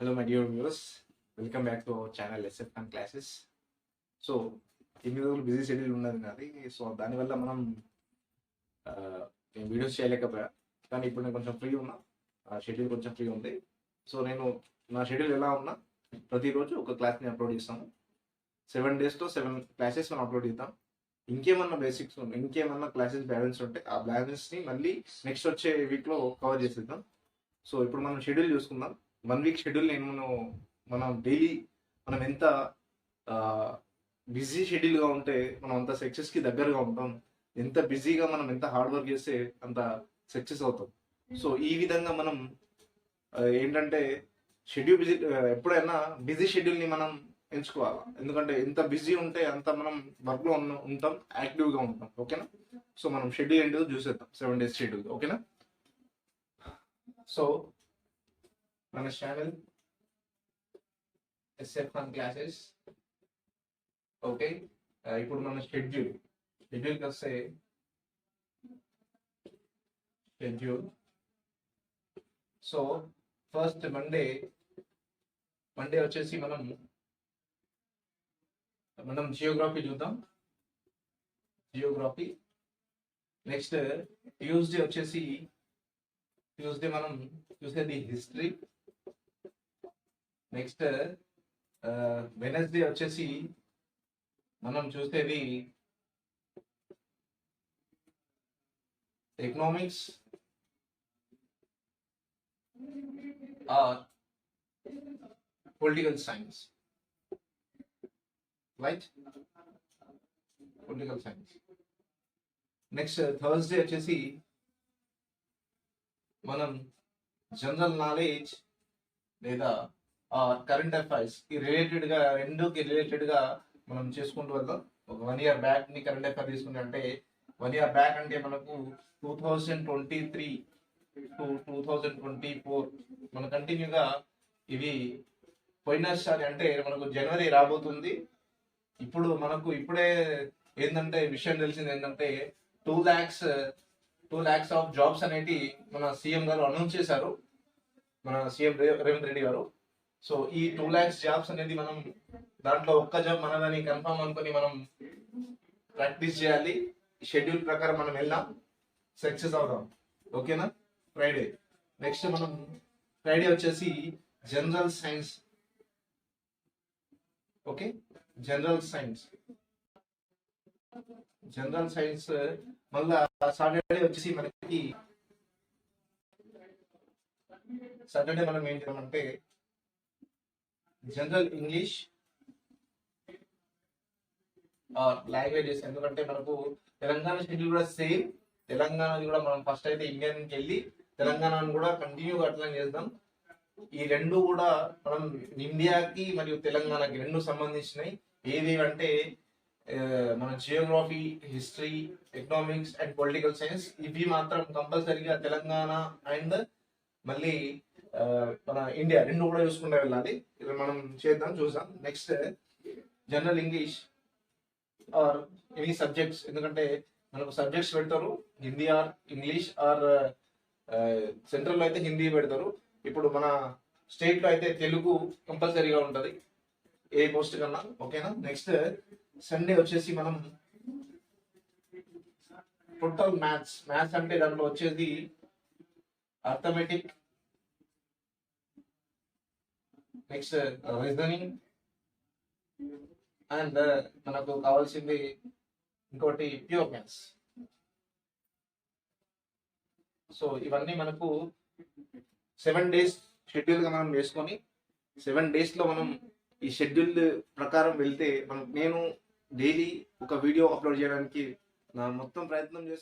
Hello my dear viewers welcome back to our channel SF Fun classes so ఎనిమిది రోజులు busy schedule ఉన్నది నాది. So దానివల్ల మనం నేను వీడియోస్ చేయలేకపోయా. కానీ ఇప్పుడు నేను కొంచెం ఫ్రీ ఉన్నా. షెడ్యూల్ కొంచెం ఫ్రీ ఉంది. సో నేను నా షెడ్యూల్ ఎలా ఉన్నా ప్రతిరోజు ఒక క్లాస్ని అప్లోడ్ చేస్తాను. సెవెన్ డేస్లో సెవెన్ క్లాసెస్ మనం అప్లోడ్ చేద్దాం. ఇంకేమన్నా బేసిక్స్ ఇంకేమన్నా క్లాసెస్ బ్యాలెన్స్ ఉంటే ఆ బ్యాలెన్స్ని మళ్ళీ నెక్స్ట్ వచ్చే వీక్లో కవర్ చేసేద్దాం. సో ఇప్పుడు మనం షెడ్యూల్ చూసుకుందాం. వన్ వీక్ షెడ్యూల్ నేను మనం మనం డైలీ మనం ఎంత బిజీ షెడ్యూల్గా ఉంటే మనం అంత సక్సెస్కి దగ్గరగా ఉంటాం. ఎంత బిజీగా మనం ఎంత హార్డ్ వర్క్ చేస్తే అంత సక్సెస్ అవుతాం. సో ఈ విధంగా మనం ఏంటంటే షెడ్యూల్ బిజీ ఎప్పుడైనా బిజీ షెడ్యూల్ని మనం ఎంచుకోవాలి? ఎందుకంటే ఎంత బిజీ ఉంటే అంత మనం వర్క్లో ఉన్న ఉంటాం యాక్టివ్గా ఉంటాం. ఓకేనా? సో మనం షెడ్యూల్ ఏంటో చూసేద్దాం. సెవెన్ డేస్ షెడ్యూల్ ఓకేనా? సో మన channel SF one classes okay ఇప్పుడు మన షెడ్యూల్ షెడ్యూల్కి వస్తే schedule so first Monday Monday వచ్చేసి మనం మనం జియోగ్రఫీ చూద్దాం. జియోగ్రఫీ నెక్స్ట్ ట్యూస్డే వచ్చేసి ట్యూస్డే మనం చూసేది హిస్టరీ నెక్స్ట్ వెనస్డే వచ్చేసి మనం చూసేది economics or political science right political science next Thursday వచ్చేసి మనం జనరల్ నాలెడ్జ్ లేదా కరెంట్ అఫైర్స్ ఈ రిలేటెడ్గా రెండుకి రిలేటెడ్గా మనం చేసుకుంటూ వెళ్దాం. ఒక వన్ ఇయర్ బ్యాక్ని కరెంట్ అఫైర్ తీసుకుంటే అంటే వన్ ఇయర్ బ్యాక్ అంటే మనకు two thousand twenty three to two thousand twenty four మన కంటిన్యూగా ఇవి పోయినసారి అంటే మనకు జనవరి రాబోతుంది. ఇప్పుడు మనకు ఇప్పుడే ఏంటంటే విషయం తెలిసింది ఏంటంటే two lakhs two lakhs of jobs అనేటి మన సీఎం గారు అనౌన్స్ చేశారు. మన సీఎం రేవంత్ రెడ్డి గారు. సో ఈ టూ ల్యాక్స్ జాబ్స్ అనేది మనం దాంట్లో ఒక్క జాబ్ మనదని కన్ఫర్మ్ అనుకుని మనం ప్రాక్టీస్ చేయాలి. షెడ్యూల్ ప్రకారం మనం వెళ్దాం. సక్సెస్ అవుదాం. ఓకేనా ఫ్రైడే నెక్స్ట్ మనం ఫ్రైడే వచ్చేసి general science okay general science general science మళ్ళా సాటర్డే వచ్చేసి మనకి సాటర్డే మనం ఏం చేయాలంటే జనరల్ ఇంగ్లీష్ లాంగ్వేజెస్. ఎందుకంటే మనకు తెలంగాణ షెడ్యూల్ కూడా సేమ్. తెలంగాణది కూడా మనం ఫస్ట్ అయితే ఇండియన్కి వెళ్ళి తెలంగాణను కూడా కంటిన్యూగా అట్లా చేద్దాం. ఈ రెండు కూడా మనం ఇండియాకి మరియు తెలంగాణకి రెండు సంబంధించినవి ఏది అంటే మన geography history economics and political science ఇవి మాత్రం కంపల్సరీగా తెలంగాణ అండ్ మళ్ళీ మన ఇండియా రెండు కూడా చూసుకుంటూ వెళ్ళాలి. ఇది మనం చేద్దాం చూద్దాం. Next general English or any subjects ఎందుకంటే మనకు సబ్జెక్ట్స్ పెడతారు. హిందీ ఆర్ ఇంగ్లీష్ ఆర్ సెంట్రల్లో అయితే హిందీ పెడతారు. ఇప్పుడు మన స్టేట్లో అయితే తెలుగు కంపల్సరీగా ఉంటుంది. ఏ పోస్ట్ కన్నా. ఓకేనా నెక్స్ట్ సండే వచ్చేసి మనం టోటల్ మ్యాథ్స్ మ్యాథ్స్ అంటే దాంట్లో వచ్చేది అర్థమెటిక్ నెక్స్ట్ రీజనింగ్ అండ్ మనకు కావాల్సింది ఇంకోటి ప్యూర్ మ్యాథ్స్ సో ఇవన్నీ మనకు సెవెన్ డేస్ షెడ్యూల్గా మనం వేసుకొని సెవెన్ డేస్లో మనం ఈ షెడ్యూల్ ప్రకారం వెళ్తే మనం నేను డైలీ ఒక వీడియో అప్లోడ్ చేయడానికి నా మొత్తం ప్రయత్నం చేస్తాను